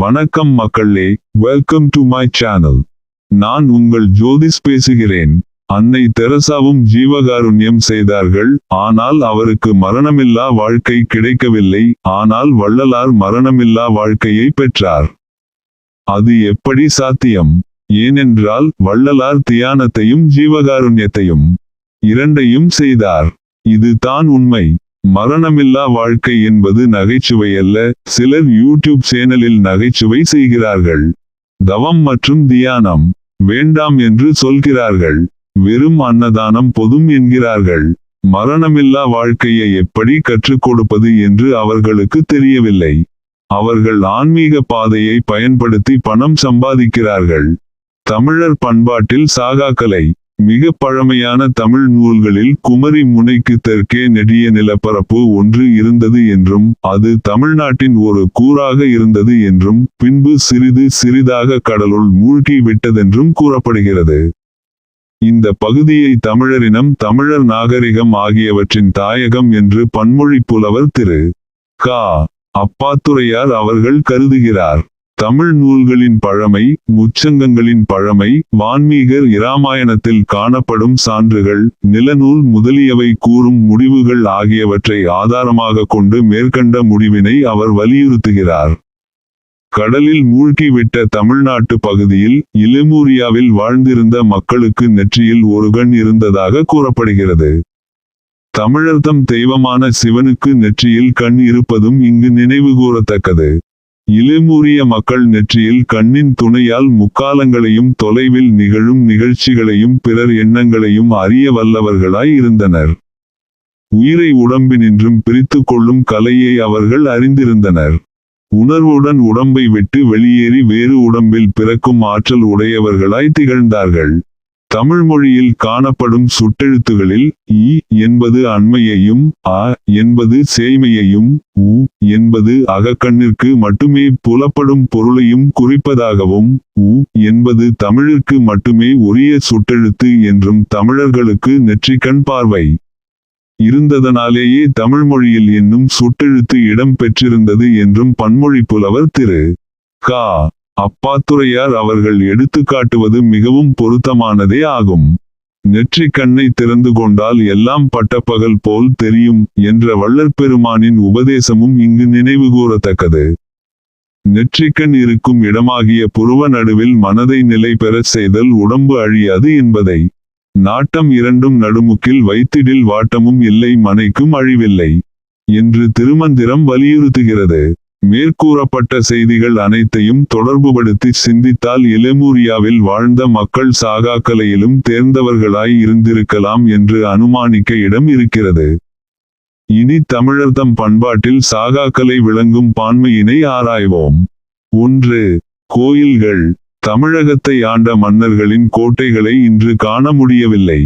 வணக்கம் மக்களே welcome to my channel நான் உங்கள் ஜோதிஸ் பேசுகிறேன். அன்னை தெரசாவும் ஜீவகாருண்யம் செய்தார்கள் ஆனால் அவருக்கு மரணமில்லா வாழ்க்கை கிடைக்கவில்லை ஆனால் வள்ளலார் மரணமில்லா வாழ்க்கையை பெற்றார். அது எப்படி சாத்தியம்? ஏனென்றால் வள்ளலார் தியானத்தையும் ஜீவகாருண்யத்தையும் இரண்டையும் செய்தார். இது தான் உண்மை. மரணமில்லா வாழ்க்கை என்பது நகைச்சுவை அல்ல. சிலர் யூடியூப் சேனலில் நகைச்சுவை செய்கிறார்கள். தவம் மற்றும் தியானம் வேண்டாம் என்று சொல்கிறார்கள். வெறும் அன்னதானம் பொதும் என்கிறார்கள். மரணமில்லா வாழ்க்கையை எப்படி கற்றுக் கொடுப்பது என்று அவர்களுக்கு தெரியவில்லை. அவர்கள் ஆன்மீக பாதையை பயன்படுத்தி பணம் சம்பாதிக்கிறார்கள். தமிழர் பண்பாட்டில் சாகாக்கலை மிக பழமையான தமிழ் நூல்களில் குமரி முனைக்கு தெற்கே நெடிய நிலப்பரப்பு ஒன்று இருந்தது என்றும் அது தமிழ்நாட்டின் ஒரு கூறாக இருந்தது என்றும் பின்பு சிறிது சிறிதாக கடலுள் மூழ்கி விட்டதென்றும் கூறப்படுகிறது. இந்த பகுதியை தமிழரினம் தமிழர் நாகரிகம் ஆகியவற்றின் தாயகம் என்று பன்மொழி புலவர் திரு. கா. அப்பாத்துரையார் அவர்கள் கருதுகிறார். தமிழ் நூல்களின் பழமை முச்சங்கங்களின் பழமை வான்மீகர் இராமாயணத்தில் காணப்படும் சான்றுகள் நிலநூல் முதலியவை கூறும் முடிவுகள் ஆகியவற்றை ஆதாரமாக கொண்டு மேற்கண்ட முடிவினை அவர் வலியுறுத்துகிறார். கடலில் மூழ்கிவிட்ட தமிழ்நாட்டு பகுதியில் இலமூரியாவில் வாழ்ந்திருந்த மக்களுக்கு நெற்றியில் ஒரு கண் இருந்ததாக கூறப்படுகிறது. தமிழர்தம் தெய்வமான சிவனுக்கு நெற்றியில் கண் இருப்பதும் இங்கு நினைவுகூரத்தக்கது இளமூரிய மக்கள் நெற்றியில் கண்ணின் துணையால் முக்காலங்களையும் தொலைவில் நிகழும் நிகழ்ச்சிகளையும் பிறர் எண்ணங்களையும் அறிய வல்லவர்களாய் இருந்தனர். உயிரை உடம்பினின்றும் பிரித்து கொள்ளும் கலையை அவர்கள் அறிந்திருந்தனர். உணர்வுடன் உடம்பை விட்டு வெளியேறி வேறு உடம்பில் பிறக்கும் ஆற்றல் உடையவர்களாய் திகழ்ந்தார்கள். தமிழ் மொழியில் காணப்படும் சுட்டெழுத்துகளில் இ என்பது அண்மையையும் அ என்பது சேய்மையையும் உ என்பது அகக்கண்ணிற்கு மட்டுமே புலப்படும் பொருளையும் குறிப்பதாகவும் உ என்பது தமிழிற்கு மட்டுமே உரிய சுட்டெழுத்து என்றும் தமிழர்களுக்கு நெற்றிக்கண் பார்வை இருந்ததனாலேயே தமிழ்மொழியில் என்னும் சுட்டெழுத்து இடம் பெற்றிருந்தது என்றும் பன்மொழி புலவர் திரு. கா. அப்பாத்துறையார் அவர்கள் எடுத்துக்காட்டுவது மிகவும் பொருத்தமானதே ஆகும். நெற்றிக் கண்ணை திறந்து கொண்டால் எல்லாம் பட்டப்பகல் போல் தெரியும் என்ற வள்ளற்பெருமானின் உபதேசமும் இங்கு நினைவுகூரத்தக்கது. நெற்றிக்கண் இருக்கும் இடமாகிய புருவ நடுவில் மனதை நிலை பெறச் செய்தல் உடம்பு அழியாது என்பதை. நாட்டம் இரண்டும் நடுமுக்கில் வைத்திடில் வாட்டமும் இல்லை மனைக்கும் அழிவில்லை. என்று திருமந்திரம் வலியுறுத்துகிறது. மேற்கூறப்பட்ட செய்திகள் அனைத்தையும் தொடர்புபடுத்தி சிந்தித்தால் இலமூரியாவில் வாழ்ந்த மக்கள் சாகாக்கலையிலும் தேர்ந்தவர்களாய் இருந்திருக்கலாம் என்று அனுமானிக்க இடம் இருக்கிறது. இனி தமிழர்தம் பண்பாட்டில் சாகாக்கலை விளங்கும் பான்மையினை ஆராய்வோம். ஒன்று கோயில்கள். தமிழகத்தை ஆண்ட மன்னர்களின் கோட்டைகளை இன்று காண முடியவில்லை.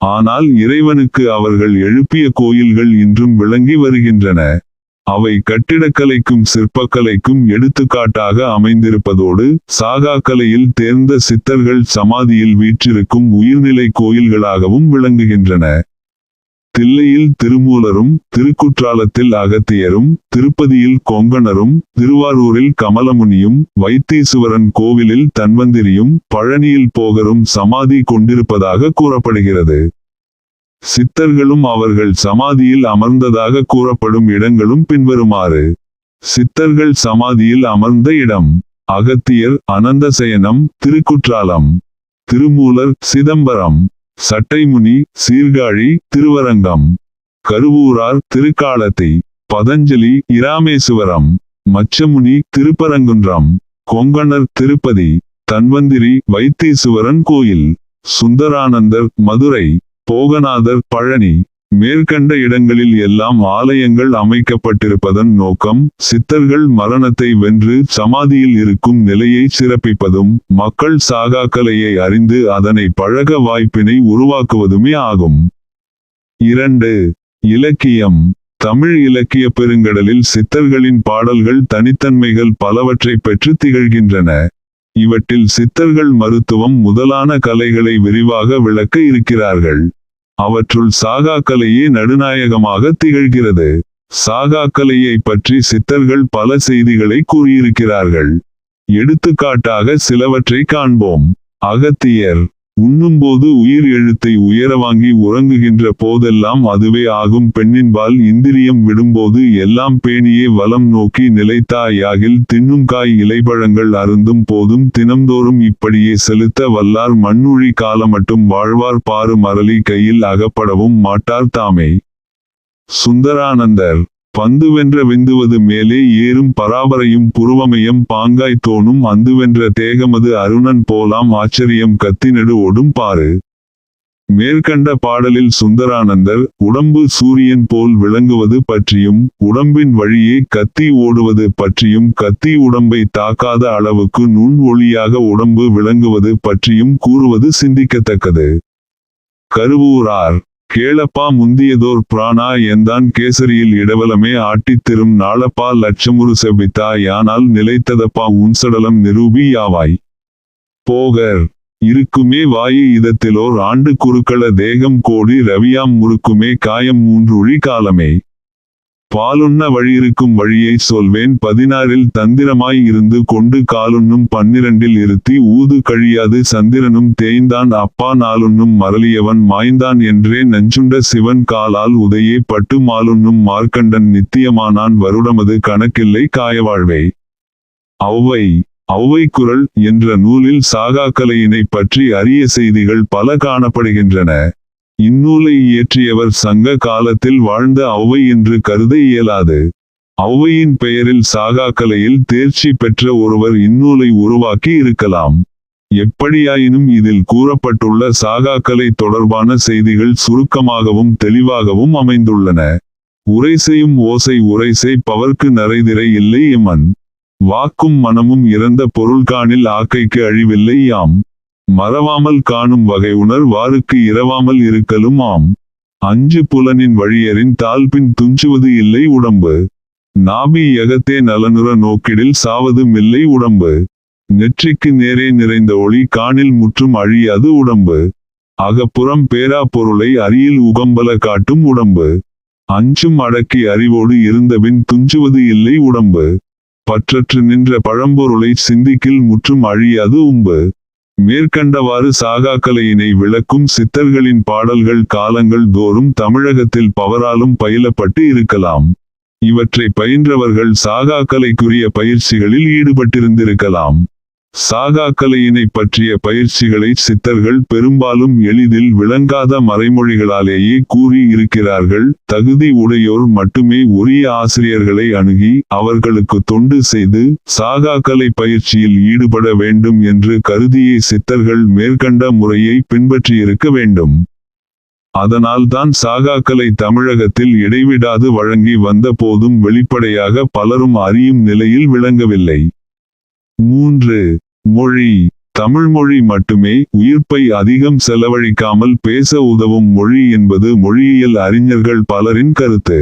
ஆனால் இறைவனுக்கு அவர்கள் எழுப்பிய கோயில்கள் இன்றும் விளங்கி வருகின்றன. அவை கட்டிடக்கலைக்கும் சிற்பக்கலைக்கும் எடுத்துக்காட்டாக அமைந்திருப்பதோடு சாகாக்கலையில் தேர்ந்த சித்தர்கள் சமாதியில் வீற்றிருக்கும் உயிர்நிலை கோயில்களாகவும் விளங்குகின்றன. தில்லையில் திருமூலரும் திருக்குற்றாலத்தில் அகத்தியரும் திருப்பதியில் கொங்கணரும் திருவாரூரில் கமலமுனியும் வைத்தீசுவரன் கோவிலில் தன்வந்திரியும் பழனியில் போகரும் சமாதி கொண்டிருப்பதாக கூறப்படுகிறது. சித்தர்களும் அவர்கள் சமாதியில் அமர்ந்ததாக கூறப்படும் இடங்களும் பின்வருமாறு. சித்தர்கள் சமாதியில் அமர்ந்த இடம் அகத்தியர் அனந்தசயனம் திருக்குற்றாலம் திருமூலர் சிதம்பரம் சட்டைமுனி சீர்காழி திருவரங்கம் கருவூரார் திருக்காலத்தை பதஞ்சலி இராமேசுவரம் மச்சமுனி திருப்பரங்குன்றம் கொங்கணர் திருப்பதி தன்வந்திரி வைத்தீசுவரன் கோயில் சுந்தரானந்தர் மதுரை போகநாதர் பழனி மேற்கண்ட இடங்களில் எல்லாம் ஆலயங்கள் அமைக்கப்பட்டிருப்பதன் நோக்கம் சித்தர்கள் மரணத்தை வென்று சமாதியில் இருக்கும் நிலையை சிறப்பிப்பதும் மக்கள் சாகாக்கலையை அறிந்து அதனை பழக வாய்ப்பினை உருவாக்குவதுமே ஆகும். இரண்டு இலக்கியம். தமிழ் இலக்கிய பெருங்கடலில் சித்தர்களின் பாடல்கள் தனித்தன்மைகள் பலவற்றை பெற்று திகழ்கின்றன. இவற்றில் சித்தர்கள் மருத்துவம் முதலான கலைகளை விரிவாக விளக்க இருக்கிறார்கள். அவற்றுள் சாகாக்கலையே நடுநாயகமாக திகழ்கிறது. சாகாக்கலையை பற்றி சித்தர்கள் பல செய்திகளை கூறியிருக்கிறார்கள். எடுத்துக்காட்டாக சிலவற்றை காண்போம். அகத்தியர். உண்ணும்போது உயிர் எழுத்தை உயர வாங்கி உறங்குகின்ற போதெல்லாம் அதுவே ஆகும். பெண்ணின்பால் இந்திரியம் விடும்போது எல்லாம் பேணியே வலம் நோக்கி நிலைத்தாயாகில் தின்னும் காய் இலைப்பழங்கள் அருந்தும் போதும் தினம்தோறும் இப்படியே செலுத்த வல்லார் மண்ணுழி காலமட்டும் வாழ்வார் பாரு மரளி கையில் அகப்படவும் மாட்டார் தாமே. சுந்தரானந்தர் பந்துவென்ற விந்துவது மேலே ஏறும் பராபரையும் புருவமயம் பாங்காய் தோணும் அந்துவென்ற தேகமது அருணன் போலாம் ஆச்சரியம் கத்தினடு ஒடும் பாரு மேற்கண்ட பாடலில் சுந்தரானந்தர் உடம்பு சூரியன் போல் விளங்குவது பற்றியும் உடம்பின் வழியே கத்தி ஓடுவது பற்றியும் கத்தி உடம்பை தாக்காத அளவுக்கு நுண் ஒளியாக உடம்பு விளங்குவது பற்றியும் கூறுவது சிந்திக்கத்தக்கது. கருவூரார் கேளப்பா முந்தியதோர் பிராணா எந்தான் கேசரியில் இடவலமே ஆட்டித்திரும் நாளப்பா லட்சமுரு செபித்தா யானால் நிலைத்ததப்பா உன்சடலம் நிரூபி யாவாய். போகர் இருக்குமே வாயு இதத்திலோர் ஆண்டு குறுக்கள தேகம் கோடி ரவியாம் முறுக்குமே காயம் மூன்றுழி காலமே. பாலுண்ண வழியிருக்கும் வழியை சொல்வேன். பதினாறில் தந்திரமாய் இருந்து கொண்டு காலுண்ணும் பன்னிரண்டில் இருத்தி ஊது கழியாது சந்திரனும் தேய்ந்தான். அப்பா நாளுண்ணும் மரளியவன் மாய்ந்தான் என்றே நஞ்சுண்ட சிவன் காலால் உதையே பட்டு மாலுண்ணும் மார்க்கண்டன் நித்தியமானான். வருடமது கணக்கில்லை காயவாழ்வே. ஔவை ஔவை குரல் என்ற நூலில் சாகாக்கலையினை பற்றி அரிய செய்திகள் பல காணப்படுகின்றன. இந்நூலை இயற்றியவர் சங்க காலத்தில் வாழ்ந்த ஔவை என்று கருத இயலாது. ஔவையின் பெயரில் சாகாக்கலையில் தேர்ச்சி பெற்ற ஒருவர் இந்நூலை உருவாக்கி இருக்கலாம். எப்படியாயினும் இதில் கூறப்பட்டுள்ள சாகாக்கலை தொடர்பான செய்திகள் சுருக்கமாகவும் தெளிவாகவும் அமைந்துள்ளன. உரைசெய்யும் ஓசை உரைசை பவர்க்கு நரைதிரை இல்லை எமன். வாக்கும் மனமும் இறந்த பொருள்காணில் ஆக்கைக்கு அழிவில்லை யாம். மறவாமல் காணும் வகை உணர் வாருக்கு இரவாமல் இருக்கலும் ஆம். அஞ்சு புலனின் வழியரின் தாழ்பின் துஞ்சுவது இல்லை உடம்பு. நாபி யகத்தே நலனுற நோக்கிடில் சாவதும் இல்லை உடம்பு. நெற்றிக்கு நேரே நிறைந்த ஒளி காணில் முற்றும் அழியாது உடம்பு. அகப்புறம் பேரா பொருளை அரியில் உகம்பல காட்டும் உடம்பு. அஞ்சும் அடக்கி அறிவோடு இருந்தபின் துஞ்சுவது இல்லை உடம்பு. பற்றற்று நின்ற பழம்பொருளை சிந்திக்கில் முற்றும் அழியாது உம்பு. மேற்கண்டவாறு சாகாக்கலையினை விளக்கும் சித்தர்களின் பாடல்கள் காலங்கள் தோறும் தமிழகத்தில் பவராலும் பயிலப்பட்டு இருக்கலாம். இவற்றை பயின்றவர்கள் சாகாக்கலைக்குரிய பயிற்சிகளில் ஈடுபட்டிருந்திருக்கலாம். சாகாக்கலையினை பற்றிய பயிற்சிகளை சித்தர்கள் பெரும்பாலும் எளிதில் விளங்காத மறைமொழிகளாலேயே கூறி இருக்கிறார்கள். தகுதி உடையோர் மட்டுமே உரிய ஆசிரியர்களை அணுகி அவர்களுக்கு தொண்டு செய்து சாகாக்கலை பயிற்சியில் ஈடுபட வேண்டும் என்று கருதிய சித்தர்கள் மேற்கண்ட முறையை பின்பற்றியிருக்க வேண்டும். அதனால்தான் சாகாக்கலை தமிழகத்தில் இடைவிடாது வழங்கி வந்த போதும் வெளிப்படையாக பலரும் அறியும் நிலையில் விளங்கவில்லை. மூன்று மொழி. தமிழ்மொழி மட்டுமே உயிர்ப்பை அதிகம் செலவழிக்காமல் பேச உதவும் மொழி என்பது மொழியியல் அறிஞர்கள் பலரின் கருத்து.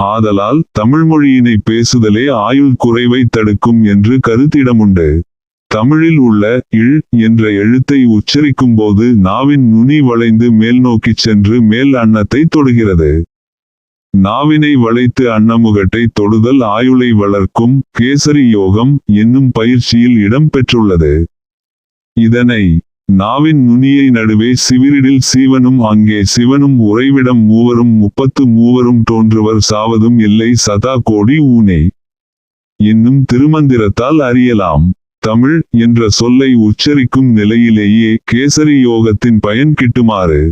ஆதலால் தமிழ்மொழியினை பேசுதலே ஆயுள் குறைவை தடுக்கும் என்று கருத்திடமுண்டு. தமிழில் உள்ள இழ் என்ற எழுத்தை உச்சரிக்கும் போது நாவின் நுனி வளைந்து மேல் நோக்கிச் சென்று மேல் அன்னத்தை தொடுகிறது. நாவினை வளைத்து அன்னமுகட்டை தொடுதல் ஆயுளை வளர்க்கும் கேசரி யோகம் என்னும் பயிற்சியில் இடம் பெற்றுள்ளது இதனை நாவின் நுனியை நடுவே சிவிரிடில் சீவனும் அங்கே சிவனும் உறைவிடம் மூவரும் முப்பத்து மூவரும் தோன்றுவர் சாவதும் இல்லை சதா கோடி ஊனே. என்னும் திருமந்திரத்தால் அறியலாம். தமிழ் என்ற சொல்லை உச்சரிக்கும் நிலையிலேயே கேசரி யோகத்தின் பயன் கிட்டுமாறு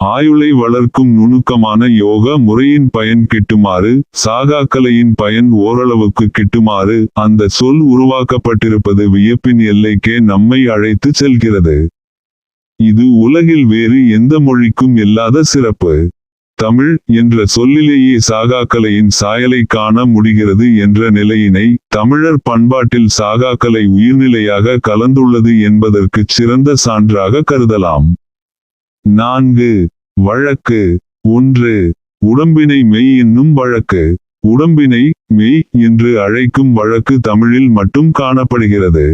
ஆயுளை வளர்க்கும் நுணுக்கமான யோக முறையின் பயன் கிட்டுமாறு சாகாக்கலையின் பயன் ஓரளவுக்கு கிட்டுமாறு அந்த சொல் உருவாக்கப்பட்டிருப்பது வியப்பின் எல்லைக்கே நம்மை அழைத்து செல்கிறது. இது உலகில் வேறு எந்த மொழிக்கும் இல்லாத சிறப்பு. தமிழ் என்ற சொல்லிலேயே சாகாக்கலையின் சாயலை காண முடிகிறது என்ற நிலையினை தமிழர் பண்பாட்டில் சாகாக்கலை உயிர்நிலையாக கலந்துள்ளது என்பதற்குச் சிறந்த சான்றாக கருதலாம். நான்கு. வழக்கு. ஒன்று. உடம்பினை மெய் என்னும் வழக்கு. உடம்பினை மெய் என்று அழைக்கும் வழக்கு தமிழில் மட்டும் காணப்படுகிறது.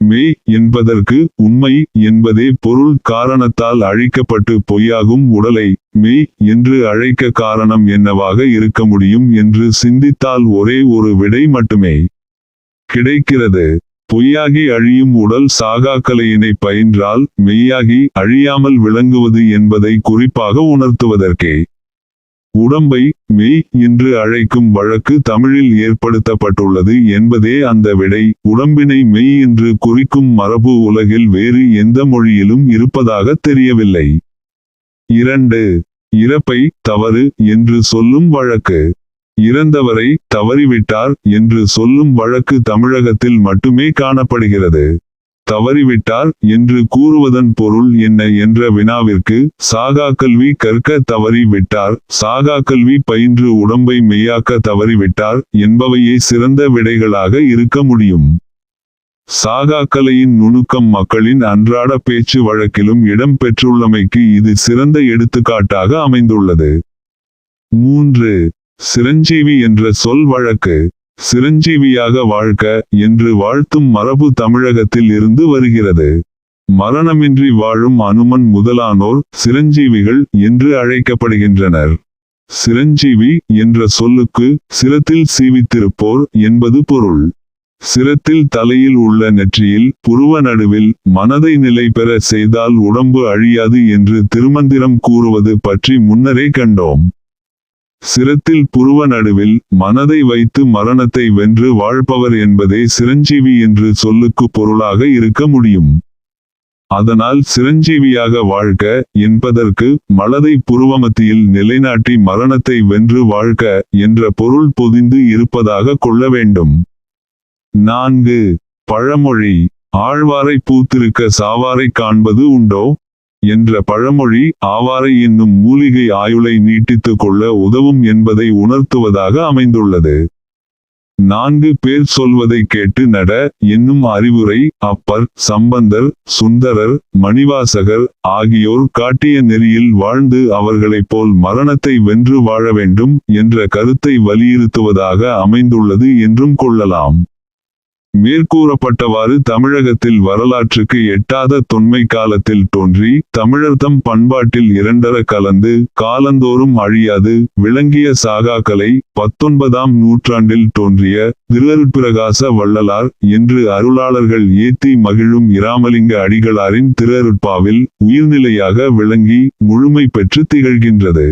மெய் என்பதற்கு உண்மை என்பதே பொருள் காரணத்தால் அழிக்கப்பட்டு பொய்யாகும் உடலை மெய் என்று அழைக்க காரணம் என்னவாக இருக்க முடியும் என்று சிந்தித்தால் ஒரே ஒரு விடை மட்டுமே. கிடைக்கிறது. பொய்யாகி அழியும் உடல் சாகாக்கலையினை பயின்றால் மெய்யாகி அழியாமல் விளங்குவது என்பதை குறிப்பாக உணர்த்துவதற்கே. உடம்பை மெய் என்று அழைக்கும் வழக்கு தமிழில் ஏற்படுத்தப்பட்டுள்ளது என்பதே அந்த விடை. உடம்பினை மெய் என்று குறிக்கும் மரபு உலகில் வேறு எந்த மொழியிலும் இருப்பதாக தெரியவில்லை. இரண்டு இறப்பை தவறு என்று சொல்லும் வழக்கு. இறந்தவரை தவறிவிட்டார் என்று சொல்லும் வழக்கு தமிழகத்தில் மட்டுமே காணப்படுகிறது. தவறிவிட்டார் என்று கூறுவதன் பொருள் என்ன என்ற வினாவிற்கு சாகா கல்வி கற்க தவறி விட்டார் சாகா கல்வி பயின்று உடம்பை மெய்யாக்க தவறிவிட்டார் என்பவையே சிறந்த விடைகளாக இருக்க முடியும். சாகாக்கலையின் நுணுக்கம் மக்களின் அன்றாட பேச்சு வழக்கிலும் இடம் பெற்றுள்ளமைக்கு இது சிறந்த எடுத்துக்காட்டாக அமைந்துள்ளது. மூன்று சிரஞ்சீவி என்ற சொல் வழக்கு சிரஞ்சீவியாக வாழ்க என்று வாழ்த்தும் மரபு தமிழகத்தில் இருந்து வருகிறது. மரணமின்றி வாழும் அனுமன் முதலானோர் சிரஞ்சீவிகள் என்று அழைக்கப்படுகின்றனர். சிரஞ்சீவி என்ற சொல்லுக்கு சிரத்தில் சீவித்திருப்போர் என்பது பொருள். சிரத்தில் தலையில் உள்ள நெற்றியில் புருவ நடுவில் மனதை நிலை பெற செய்தால் உடம்பு அழியாது என்று திருமந்திரம் கூறுவது பற்றி முன்னரே கண்டோம். சிரத்தில் புருவ நடுவில் மனதை வைத்து மரணத்தை வென்று வாழ்பவர் என்பதே சிரஞ்சீவி என்று சொல்லுக்கு பொருளாக இருக்க முடியும். அதனால் சிரஞ்சீவியாக வாழ்க என்பதற்கு மலதை புருவமத்தியில் நிலைநாட்டி மரணத்தை வென்று வாழ்க என்ற பொருள் பொதிந்து இருப்பதாக கொள்ள வேண்டும். நான்கு. பழமொழி. ஆழ்வாரை பூத்திருக்க சாவாரை காண்பது உண்டோ? என்ற பழமொழி ஆவாரை என்னும் மூலிகை ஆயுளை நீட்டித்துக் கொள்ள உதவும் என்பதை உணர்த்துவதாக அமைந்துள்ளது. நான்கு பேர் சொல்வதை கேட்டு நட என்னும் அறிவுரை அப்பர் சம்பந்தர் சுந்தரர் மணிவாசகர் ஆகியோர் காட்டிய நெறியில் வாழ்ந்து அவர்களைப் போல் மரணத்தை வென்று வாழ வேண்டும் என்ற கருத்தை வலியுறுத்துவதாக அமைந்துள்ளது என்றும் கொள்ளலாம். மேற்கூறப்பட்டவாறு தமிழகத்தில் வரலாற்றுக்கு எட்டாத தொன்மை காலத்தில் தோன்றி தமிழர்தம் பண்பாட்டில் இரண்டர கலந்து காலந்தோறும் அழியாது விளங்கிய சாகாக்கலை பத்தொன்பதாம் நூற்றாண்டில் தோன்றிய திருஅருட்பிரகாச வள்ளலார் என்று அருளாளர்கள் ஏத்தி மகிழும் இராமலிங்க அடிகளாரின் திருஅருட்பாவில் உயிர்நிலையாக விளங்கி முழுமை பெற்று திகழ்கின்றது.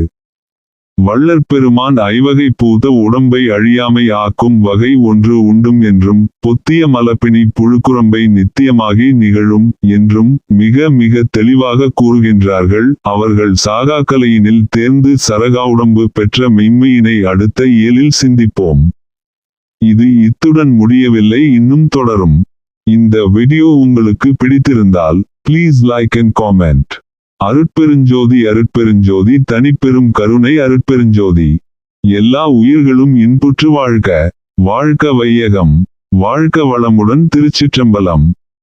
வள்ளற் பெருமான் ஐவகை பூத உடம்பை அழியாமை ஆக்கும் வகை ஒன்று உண்டும் என்றும் பொத்திய மலப்பினி புழுக்குரம்பை நித்தியமாகி நிகழும் என்றும் மிக மிக தெளிவாக கூறுகின்றார்கள். அவர்கள் சாகாக்கலையினில் தேர்ந்து சரகா உடம்பு பெற்ற மெய்மையினை அடுத்த இயலில் சிந்திப்போம். இது இத்துடன் முடியவில்லை இன்னும் தொடரும். இந்த வீடியோ உங்களுக்கு பிடித்திருந்தால் ப்ளீஸ் லைக் அண்ட் காமெண்ட் அருட்பெருஞ்சோதி அருட்பெருஞ்சோதி தனிப்பெரும் கருணை அருட்பெருஞ்சோதி. எல்லா உயிர்களும் இன்புற்று வாழ்க. வாழ்க வையகம். வாழ்க வளமுடன் திருச்சிற்றம்பலம்.